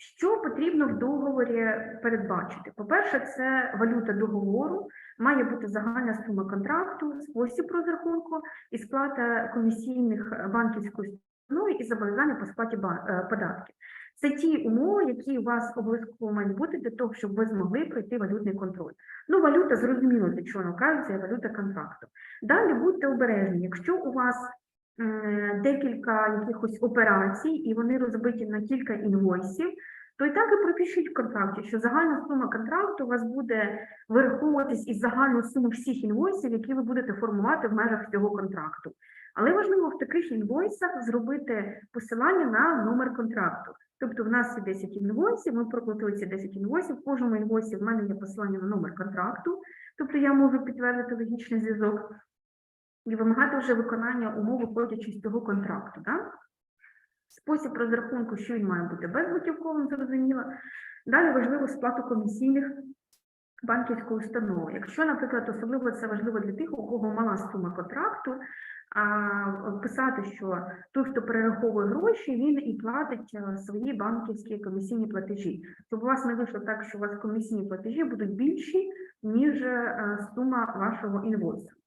Що потрібно в договорі передбачити? По-перше, це валюта договору, має бути загальна сума контракту, спосіб розрахунку і сплата комісійних банківської установи і зобов'язання по сплаті е, податків. Це ті умови, які у вас обов'язково мають бути для того, щоб ви змогли пройти валютний контроль. Ну, валюта зрозуміло, для чого вона кажеться, валюта контракту. Далі будьте обережні, якщо у вас декілька якихось операцій, і вони розбиті на кілька інвойсів, то і так і пропишіть в контракті, що загальна сума контракту у вас буде вираховуватись із загальної суми всіх інвойсів, які ви будете формувати в межах цього контракту. Але важливо в таких інвойсах зробити посилання на номер контракту. Тобто в нас є 10 інвойсів, ми проплатили ці 10 інвойсів. В кожному інвойсі в мене є посилання на номер контракту, тобто я можу підтвердити логічний зв'язок і вимагати вже виконання умов, виходячи з цього контракту. Да? Спосіб розрахунку, що він має бути безготівковим, зрозуміло. Далі важливо сплату комісійних банківської установи. Якщо, наприклад, особливо це важливо для тих, у кого мала сума контракту, а, писати, що той, хто перераховує гроші, він і платить е, свої банківські комісійні платежі. Щоб у вас не вийшло так, що у вас комісійні платежі будуть більші, ніж е, сума вашого інвойсу.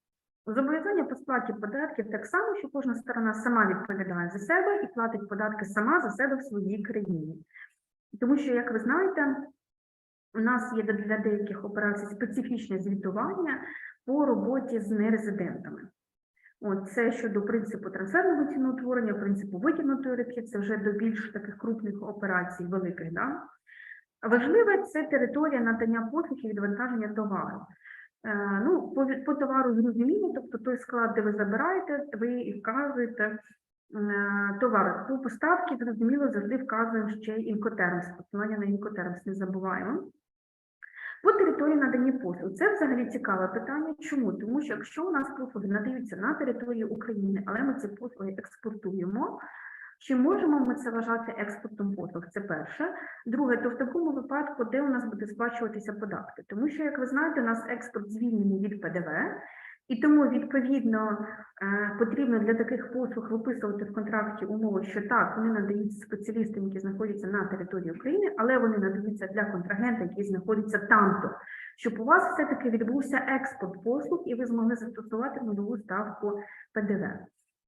Зобов'язання по сплаті податків так само, що кожна сторона сама відповідає за себе і платить податки сама за себе в своїй країні. Тому що, як ви знаєте, у нас є для деяких операцій специфічне звітування по роботі з нерезидентами. От це щодо принципу трансферного ціноутворення, принципу витягнутої реп'є, це вже до більш таких крупних операцій, великих. Да? Важливе це територія надання послуг і відвантаження товару. Е, Ну, по, по товару зрозуміло, тобто той склад, де ви забираєте, ви і вказуєте е, товар. По поставки, зрозуміло, завжди вказуємо ще інкотермс, посилання на інкотермс, не забуваємо. По території надання послуг. Це взагалі цікаве питання. Чому? Тому що якщо у нас послуги надаються на території України, але ми ці послуги експортуємо, чи можемо ми це вважати експортом послуг? Це перше. Друге, то в такому випадку, де у нас буде сплачуватися податки? Тому що, як ви знаєте, у нас експорт звільнений від ПДВ, і тому відповідно е, потрібно для таких послуг виписувати в контракті умови, що так, вони надаються спеціалістам, які знаходяться на території України, але вони надаються для контрагента, який знаходиться там-то, щоб у вас все-таки відбувся експорт послуг, і ви змогли застосувати нульову ставку ПДВ.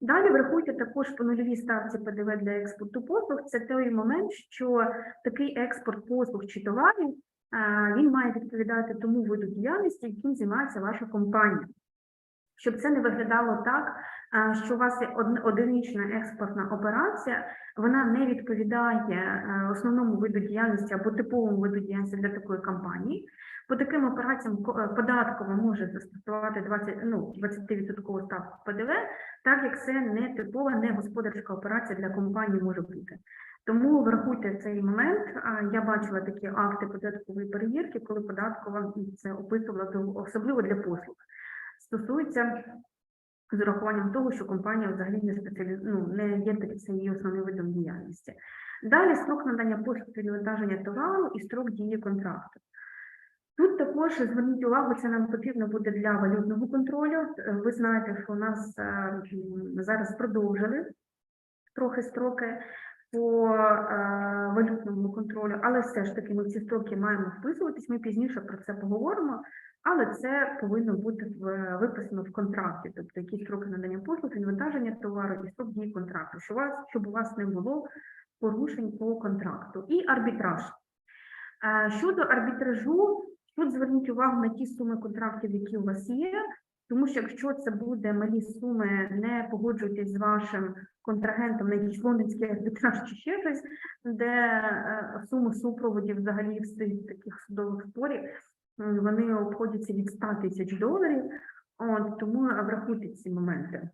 Далі врахуйте також по нульовій ставці ПДВ для експорту послуг. Це той момент, що такий експорт послуг чи товарів він має відповідати тому виду діяльності, яким займається ваша компанія. Щоб це не виглядало так, що у вас є одинична експортна операція, вона не відповідає е, основному виду діяльності або типовому виду діяльності для такої компанії. По таким операціям е, може застосувати 20, ну, 20% ставку ПДВ, так як це не типова, не господарська операція для компанії може бути. Тому врахуйте цей момент. Я бачила такі акти податкової перевірки, коли податкова це описувала особливо для послуг. Стосується з урахуванням того, що компанія взагалі не спеціалі... ну, не є це її основним видом діяльності. Далі строк надання послуг відвантаження товару і строк дії контракту. Тут також зверніть увагу, це нам потрібно буде для валютного контролю. Ви знаєте, що у нас е, зараз продовжили трохи строки по е, валютному контролю, але все ж таки ми в ці строки маємо вписуватись. Ми пізніше про це поговоримо, але це повинно бути в, виписано в контракті, тобто які строки надання послуг, інвентаження товару і строк дії контракту, щоб у вас, щоб у вас не було порушень по контракту. І арбітраж. Е, Щодо арбітражу, тут зверніть увагу на ті суми контрактів, які у вас є, тому що якщо це буде малі суми, не погоджуйтесь з вашим контрагентом на якийсь лондонський арбітраж чи ще щось, де е, суми супроводів взагалі всіх таких судових спорів, вони обходяться від 100 тисяч доларів, от, тому врахуйте ці моменти.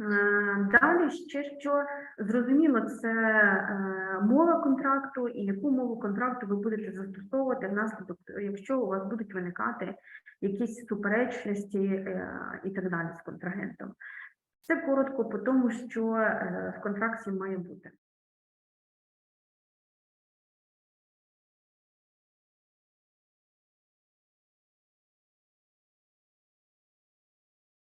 Е, Далі ще що зрозуміло, це е, мова контракту і яку мову контракту ви будете застосовувати внаслідок, якщо у вас будуть виникати якісь суперечності е, і так далі з контрагентом. Це коротко по тому, що е, в контракті має бути.